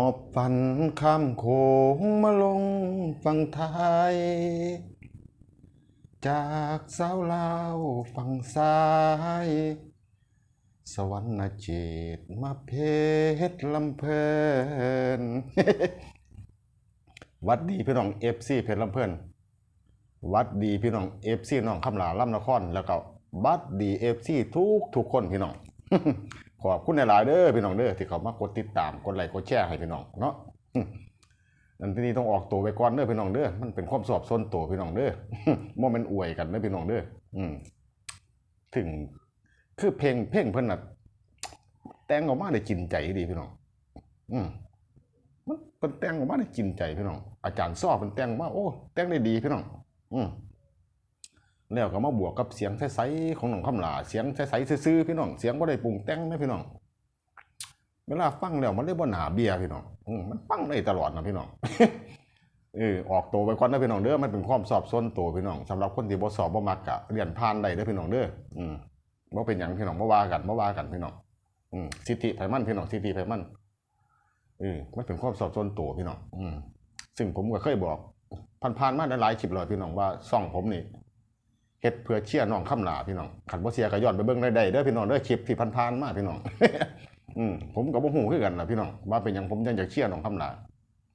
อบฝันข้ามโขงมาลงฝั่งไทย จากสาวลาวฝั่งซ้าย สวรรค์เจตมาเพชรลำเพลินวัดดีพี่น้องเอฟซีเพชรลำเพลินวัดดีพี่น้องเอฟซีน้องคำหลาลำนครแล้วก็บัดดีเอฟซีทุกทุกคนพี่น้อง ขอบคุณหลายๆเด้อพี่น้องเด้อที่เขามากดติดตามกดไลค์กดแชร์ให้พี่น้องเนาะนั่นที่นี่ต้องออกตัวไปก่อนเด้อพี่น้องเด้อมันเป็นความสอบส้นตัวพี่น้องเด้อบ่แมันอวยกันเด้อพี่น้องเด้ออืมถึงคือเพลงเพลงเพิ่นน่ะแต่งออกมาได้กินใจดีพี่น้อง อืมมันเป็นแต่งออกมาได้กินใจพี่น้อง อาจารย์ซ้อเป็นแต่งมาโอ้แต่งได้ดีพี่น้อง อืม แล้วก็มาบวกกับเสียงใสๆของน้องคำลาเสียงใสๆซื่อๆพี่น้องเสียงบ่ได้ปรุงแต่งนะพี่น้องเวลาฟังแล้วมันได้บ่หนาเบียพี่น้องมันฟังได้ตลอดนะพี่น้องเออออกตัวไปก่อนนะพี่น้องเด้อมันเป็นความสอบส้นตัวพี่น้องสำหรับคนที่บ่สอบบ่มักกะเรียนผ่านได้เด้อพี่น้องเด้ออืมบ่เป็นหยังพี่น้องบ่ว่ากันบ่ว่ากันพี่น้องอืมสิทธิไผมันพี่น้องสิทธิไผมันเออมันเป็นความสอบส่วนตัวพี่น้องอืมซึ่งผมก็เคยบอกผ่านๆมาหลายๆคลิปเลยพี่น้องว่าซ่องผมนี่ เฮ็ดเพื่อเชียร์น้องคำลาพี่น้องขันบ่เสียก็ย้อนไปเบิ่งได้ๆเด้อพี่น้องเด้อคลิปที่ผ่านๆมาพี่น้องอืมผมก็บ่ฮู้คือกันล่ะพี่น้องว่าเป็นหยังผมยังอยากเชียร์น้องคำลา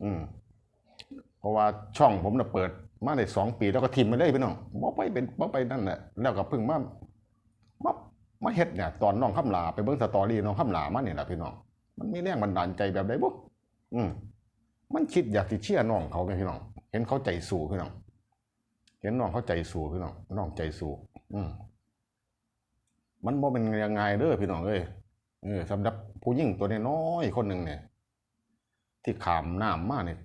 อืมเพราะว่าช่องผมน่ะเปิดมาได้สองปีแล้วก็ทิมไปเลยพี่น้องบ่ไปเป็นบ่ไปนั่นแหละแล้วก็เพิ่งมามามาเฮ็ดเนี่ยตอนน้องคำลาไปเบิ่งสตอรี่น้องคำลามาเนี่แหละพี่น้องมันมีแรงบันดาลใจแบบใดบ่อืมมันคิดอยากสิเชียร์น้องเขาไงพี่น้อง เห็นเขาใจสู้พี่น้อง เห็นน้องเขาใจสู้พี่น้องน้องใจสู้อืมมันบ่เป็นยังไงเด้อพี่น้องเอ้ยเออสำหรับผู้หญิงตัวน้อยคนหนึ่งเนี่ย ที่ขามน้ำมาเนี่ย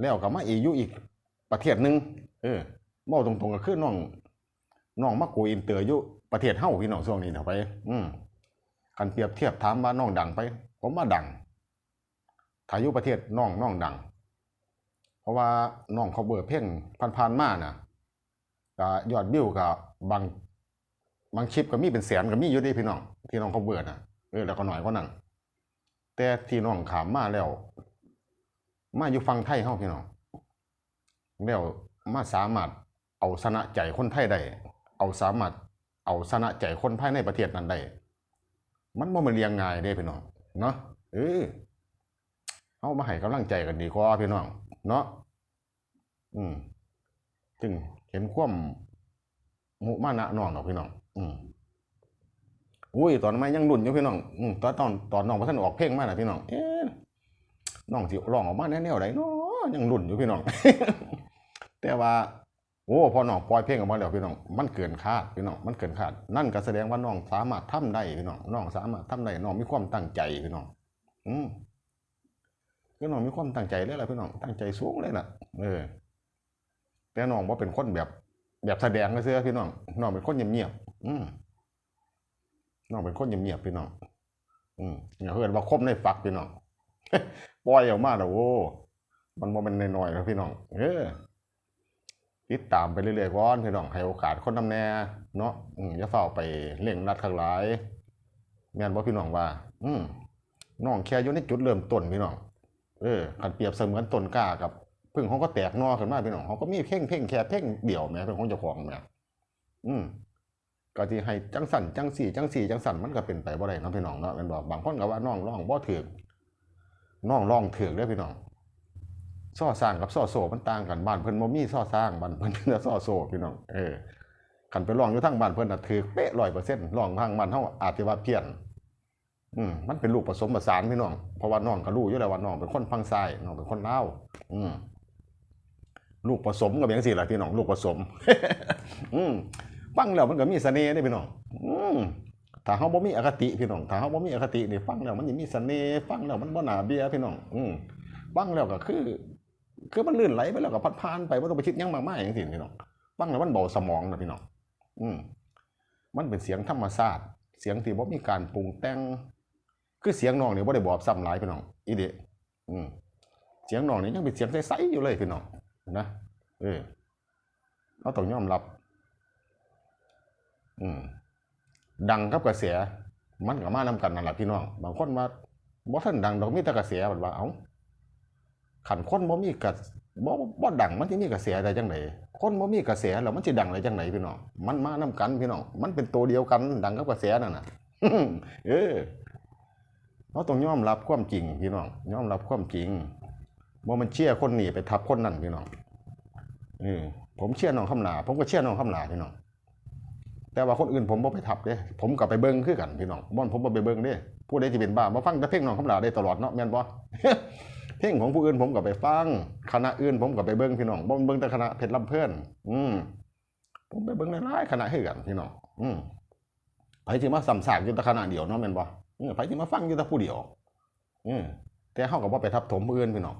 แล้วก็มาอียู่อีกประเทศหนึ่งเออมาตรงๆก็คือน้องน้องมาโกอินเตอร์อยู่ประเทศเฮ้าพี่น้องช่วงนี้เถอะไป อืมกันเปรียบเทียบถามว่าน้องดังไป ผมว่าดังถ้าอยู่ประเทศน้องน้องดัง เพราะว่าน้องเขาเบิดเพลงผ่านๆมาน่ะ ก็ยอดวิวก็บางบางคลิปก็มีเป็นแสนก็มีอยู่ดีพี่น้องที่น้องเขาเบิดน่ะเออแล้วก็หน่อยกว่านั้นแต่ที่น้องขามมาแล้ว มาอยู่ฟังไทยเฮาพี่น้องแล้วมาสามารถเอาชนะใจคนไทยได้เอาสามารถเอาชนะใจคนภายในประเทศนั้นได้มันบ่มันเรียงง่ายเด้พี่น้องเนาะเออเอามาให้กำลังใจกันดีกว่าพี่น้องเนาะอืมจึง เห็นความมุมานะน้องดอกพี่น้อง อืมอุ้ยตอนนั้ยังรุ่นอยู่พี่น้องอืมตอนตอนตอนน้องพระท่านออกเพลงมาน่ะพี่น้อง เอ๊ะน้องสิร้องออกมาแนวๆใดเนาะยังรุ่นอยู่พี่น้อง แต่ว่า โอ้พอน้องปล่อยเพลงออกมาแล้วพี่น้อง มันเกินคาดพี่น้อง มันเกินคาด นั่นก็แสดงว่าน้องสามารถทำได้พี่น้อง น้องสามารถทำได้ น้องมีความตั้งใจพี่น้อง อืมคือน้องมีความตั้งใจเลยล่ะพี่น้อง ตั้งใจสูงเลยล่ะ เออ แต่น้องว่าเป็นคนแบบ แบบแสดงเสื้อพี่น้องน้องเป็นคนเงียบๆอืมน้องเป็นคนเงียบๆพี่น้องอืมอย่าเฮินว่าคมในฝักพี่น้องปล่อยออกมาแล้วโอ้มันบ่แมันเป็นน้อยๆนะพี่น้องเออติดตามไปเรื่อยๆก่อนพี่น้องให้โอกาสคนนำแน่เนาะอืมอย่าเฝ้าไปเล่งรัดข้างหลายแม่นบ่พี่น้องว่า อืมน้องแค่อยู่ในจุดเริ่มต้นพี่น้องเออคันเปรียบเสมือนต้นกล้ากับ พึ่งเขาก็แตกนอขึ้นมาพี่น้องเขาก็มีเพ่งเพ่งแค่เพ่งเดี่ยวแม่เป็นของเจ้าของแม่อืมก็ที่ให้จังสั่นจังสี่จังสี่จังสั่นมันก็เป็นไปบ่ได้นะพี่น้องเนาะแม่นบ่บางคนก็ว่าน้องร้องบ่ถูกน้องร้องถือกเด้พี่น้องซ่อสร้างกับซ่อโซมันต่างกันบ้านเพิ่นบ่มีซ่อสร้างบ้านเพิ่นมีแต่ซ่อโซพี่น้องเออคันไปร้องอยู่ทางบ้านเพิ่นน่ะถือเป๊ะ100%ร้องทางบ้านเฮาอาจสิว่าเพี้ยนอืมมันเป็นลูกผสมผสานพี่น้องเพราะว่าน้องก็รู้อยู่แล้วว่าน้องเป็นคนพังซ้ายน้องเป็นคนลาวอืม ลูกผสมก็เป็นจังซี่ล่ะพี่น้องลูกผสม อืมฟังแล้วมันก็มีเสน่ห์เด้พี่น้อง อืมถ้าเฮาบ่มีอคติพี่น้องถ้าเฮาบ่มีอคตินี่ฟังแล้วมันสิมีเสน่ห์ฟังแล้วมันบ่นาเบื่อพี่น้อง อืมฟังแล้วก็คือ คือมันลื่นไหลไปแล้วก็พัดผ่านไปบ่ต้องไปคิดยังมากมายจังซี่พี่น้องฟังแล้วมันเบาสมองนะพี่น้อง อืมมันเป็นเสียงธรรมชาติเสียงที่บ่มีการปรุงแต่ง คือเสียงน้องนี่บ่ได้บอบซ้ำหลายพี่น้อง อีเดะอืมเสียงน้องนี่ยังเป็นเสียงใสๆอยู่เลยพี่น้อง นะเออเราต้องยอมรับ อืม ดังกับกระแสมันก็มานำกันนั่นแหละพี่น้อง บางคนว่าบ่ทันดังดอกมีแต่กระแสแบัดว่า เอ้าขันคนบ่มีกระบ่บ่ดังมันสิมีกระแสได้จังไดคนบ่มีกระแสแล้วมันสิดังได้จังไดพี่น้อง มันมานํกันพี่น้อง มันเป็นตัวเดียวกัน ดังกับกระแสนั่นน่ะ เออเราต้องยอมรับความจริงพี่น้อง ยอมรับความจริง บ่มันเชื่อคนนี้ไปทับคนนั้นพี่น้องเออผมเชื่อน้องคำหนาผมก็เชื่อน้องคำหนาพี่น้องแต่ว่าคนอื่นผมบ่ไปทับเด้ ผมก็ไปเบิ่งคือกันพี่น้องบ่อนผมบ่ไปเบิ่งเด้ผู้ใดที่เป็นบ้ามาฟังแต่เพลงน้องคำลาได้ตลอดเนาะแม่นบ่เพลงของผู้อื่นผมก็ไปฟังคณะอื่นผมก็ไปเบิ่งพี่น้องบ่นเบิ่งแต่คณะเพชรลำเพิ่นอืมผมไปเบิ่งหลายคณะคือกันพี่น้องอืมไผสิมาซ้ำซากอยู่แต่คณะเดียวเนาะแม่นบ่เออไผสิมาฟังอยู่แต่ผู้เดียวอืมแต่เฮาก็บ่ไปทับถมผู้อื่นพี่น้อง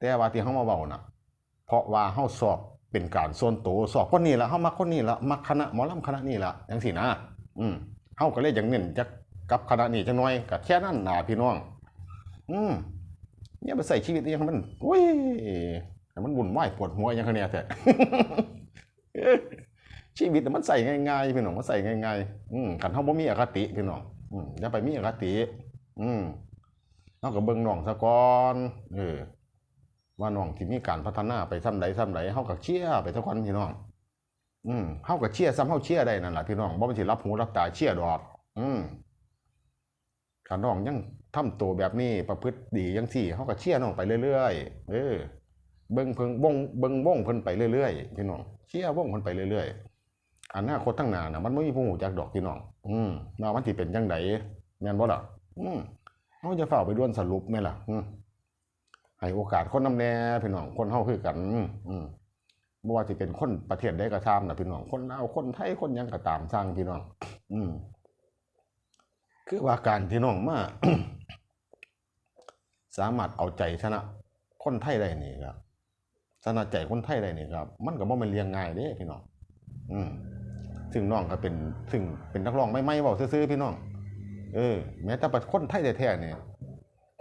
แต่ว่าที่เฮามาเว้าน่ะ เพราะว่าเฮาสอบเป็นการส่วนตัวสอบคนนี้ละเฮามักคนนี้ละมักคณะหมอลำคณะนี้ละจังซี่นะ อืมเฮาก็เลยอยากเน้นจักกับคณะนี้จังหน่อยก็แค่นั้นน่ะพี่น้อง อืมอย่าไปใส่ชีวิตอหยังมันโอ้ยให้มันวุ่นวายปวดหัวอหยังคะเนี่ยแท้ชีวิตน่มันใส่ง่ายๆพี่น้องมันใส่ง่ายๆอืมคันเฮาบ่มีอคติพี่น้องอืมอย่าไปมีอคติ อืมเฮาก็เบิ่งน้องซะก่อนเออ ว่าน้องที่มีการพัฒนาไปซ้ำใดซ้ำใดเฮาก็เชียไปทุกคนพี่น้อง อืมเฮาก็เชียซ้ำเฮาเชียได้นั่นแหละพี่น้องบ่แม่นสิรับหูรับตาเชียดอก อืมถ้าน้องยังทำตัวแบบนี้ประพฤติดีจังซี่เฮาก็เชียน้องไปเรื่อยๆเออเบิ่งเพิ่งวงเบิ่งวงเพิ่นไปเรื่อยๆพี่น้องเชียวงเพิ่นไปเรื่อยๆอนาคตข้งนาน่ะมันบ่มีผู้ฮู้จักดอกพี่น้อง อืมว่ามันสิเป็นจังไดแม่นบ่ล่ะอืมเฮาจะเฝ้าไปด่วนสรุปแม่ล่ะ อืม ให้โอกาสคนนำแน่พี่น้องคนเฮาคือกัน อืมบ่ว่าสิเป็นคนประเทศใดก็ตามนะพี่น้องคนลาวคนไทยคนยังก็ตามสร้างพี่น้อง อืมคือว่าการที่น้องมาสามารถเอาใจชนะ คนไทยได้นี่ครับชนะใจคนไทยได้นี่ครับ มันก็บ่แม่นเรียงง่ายเด้พี่น้อง อืมซึ่งน้องก็เป็นซึ่งเป็นนักร้องใหม่เว้าซื่อๆพี่น้อง เออ แม้แต่ประคนไทยแท้ๆเนี่ย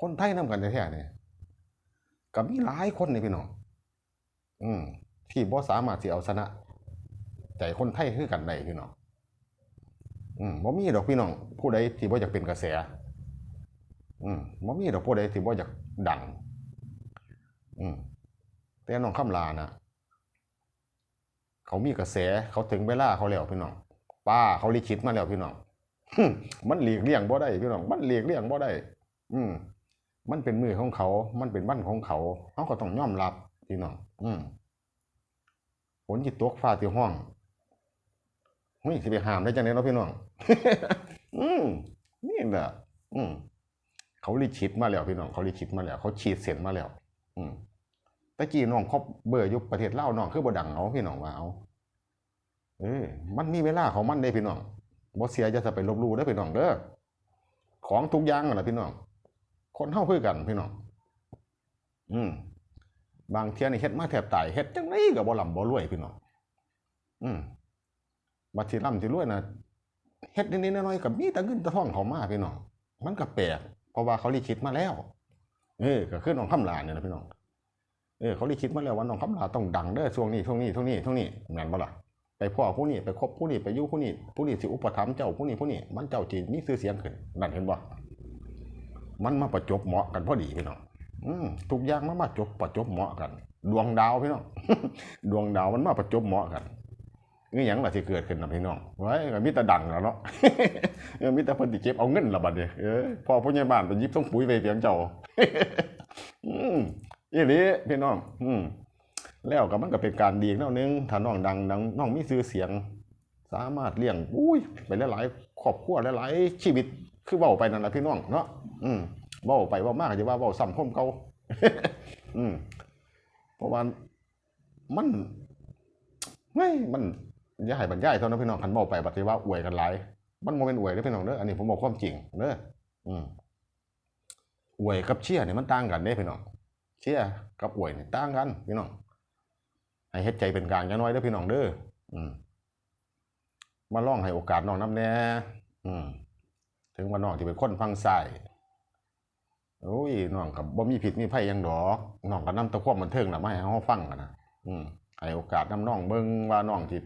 คนไทยนํกันแท้ๆเนี่ย ก็มีหลายคนนี่พี่น้องอืมที่บ่สามารถสิเอาชนะใจคนไทยคือกันได้พี่น้องอืมบ่มีดอกพี่น้องผู้ใดที่บ่อยากเป็นกระแส อืมบ่มีดอกผู้ใดที่บ่อยากดัง อืมแต่น้องคำลานะเขามีกระแสเขาถึงเวลาเขาแล้วพี่น้องป้าเขาลิขิตมาแล้วพี่น้องมันหลีกเลี่ยงบ่ได้พี่น้องมันหลีกเลี่ยงบ่ได้ อืม มันเป็นมือของเขา มันเป็นวันของเขาเขาก็ต้องยอมรับพี่น้องอืมฝนจิตตกฟ้าที่ห้องเฮ้ยสิไปห้ามได้จังไดเนาะพี่น้อง อืมนี่แหละอืมเขาลิขิตมาแล้วพี่น้องเขาลิขิตมาแล้วเขาฉีดเส้นมาแล้ว อืมตะกี้น้องครบเบอร์ยู่ประเทศลาน้องคือบ่ดังเอาพี่น้องว่าเอาเออมันมีเวลาของมันเด้พี่น้องบ่เสียจะจะไปลบลู่เด้พี่น้องเด้อของทุกอย่างนะพี่น้อง คนเฮาคือกันพี่น้องอืมบางเที่ยนี่เฮ็ดมาแทบตายเฮ็ดจังไดก็บ่ร่ำบ่รวยพี่น้องอืมบัดสิร่ำสิรวยน่ะเฮ็ดนิดๆน้อยๆก็มีแต่เงินแต่ทองเข้ามาพี่น้องมันก็แปลกเพราะว่าเขาลิขิตมาแล้ว เออก็คือน้องคำลาเนี่ยนะพี่น้องเออเขาลิขิตมาแล้วว่าน้องคำลาต้องดังเด้อช่วงนี้ช่วงนี้ช่วงนี้ช่วงนี้แม่นบ่ล่ะไปพ่อผู้นี้ไปคบผู้นี้ไปอยู่ผู้นี้ผู้นี้สิอุปถัมภ์เจ้าผู้นี้ผู้นี้มันเจ้าจีนมีชื่อเสียงขึ้นนั่นเห็นบ่ มันมาประจบเหมาะกันพอดีพี่น้องทุกอย่างมันมาจบประจบเหมาะกัน ดวงดาวพี่น้องดวงดาวมันมาประจบเหมาะกันนี่หยังล่ะที่เกิดขึ้นนะพี่น้องไว้ก็มีแต่ดังแล้วเนาะมีแต่เพิ่นสิเก็บเอาเงินละบัดนี้เออพอผู้ใหญ่บ้านไปยิบส่งปุ๋ยไปเพียงเจ้าอืมอีหลีพี่น้อง อืมแล้วก็มันก็เป็นการดีอีกแนวนึงถ้าน้องดังดังน้องมีชื่อเสียง สามารถเลี้ยงอุ้ยไปหลายๆครอบครัวหลายๆชีวิต คือเว้าไปนั่นแหละพี่น้องเนาะอืมเว้าไปเว้ามากจะว่าเว้าซ้ำคมเก่าอืมเพราะว่ามันไม่มันย่าให้บรรยายเท่านั้นพี่น้องคันเว้าไปบัดนี้ว่าอวยกันหลายมันบ่แม่นอวยเด้พี่น้องเด้ออันนี้ผมบอกความจริงเด้ออืมอวยกับเชี่ยร์นี่ยมันต่างกันเด้พี่น้องเชี่ยกับอวยเนี่ยต่างกันพี่น้องให้เฮ็ดใจเป็นกลางจังน้อยเด้อพี่น้องเด้ออืมมาล่องให้โอกาสน้องน้ำแน่ ถึงว่าน้องที่เป็นคนฟังซ้ายโอ้ยน้องกับบ่มีผิดมีไผหยังดอกน้องก็นำตะควมบันเทิงน่ะมาให้เฮาฟังกันนะอืมให้โอกาสนํน้องเบิ่งว่าน้องที่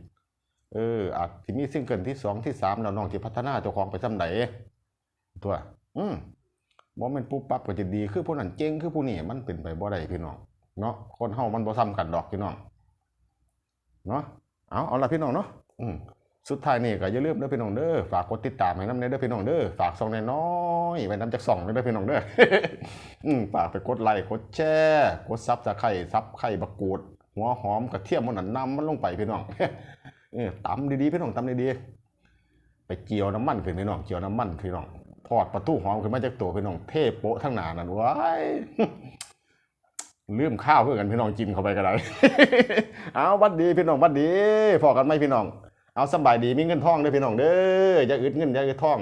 เอออาจสิมีซิงเกิลที่สองที่สามแล้วน้องสิพัฒนาเจ้าของไปซ้ำใดตัว อืมบ่ม่นปุ๊บปั๊บก็จะดีคือผู้นั้นเก่งคือผู้นี้มันเป็นไปบ่ได้พี่น้องเนาะคนเฮามันบ่ซ้ำกันดอกพี่น้องเนาะเอาเอาละพี่น้องเนาะอืม สุดท้ายนี่ก็อย่าลืมเด้อพี่น้องเด้อฝากกดติดตามให้นำเด้อพี่น้องเด้อฝากส่องน้อยๆไว้ำจากส่องเด้อพี่น้องเด้ออืมฝากไปกดไลค์กดแชร์กดซับสไครต์ซับไข่บักกูดหัวหอมกระเทียมมันนั่นนำมันลงไปพี่น้องเออตำดีๆพี่น้องตำดีๆไปเกี่ยวน้ำมันขึ้นพี่น้องเกี่ยวน้ำมันพี่น้องทอดประตูหอมขึ้นมาจากตัวพี่น้องเทโปะทั้งหนานั่นว้ายลืมข้าวเพื่อกันพี่น้องจิ้มเข้าไปก็ได้เอาบัดดีพี่น้องบัดดีพอกันไหมพี่น้อง เอาสบายดีมีเงินทองเด้อพี่น้องเด้ออย่าอึดเงินอย่าอึดทอง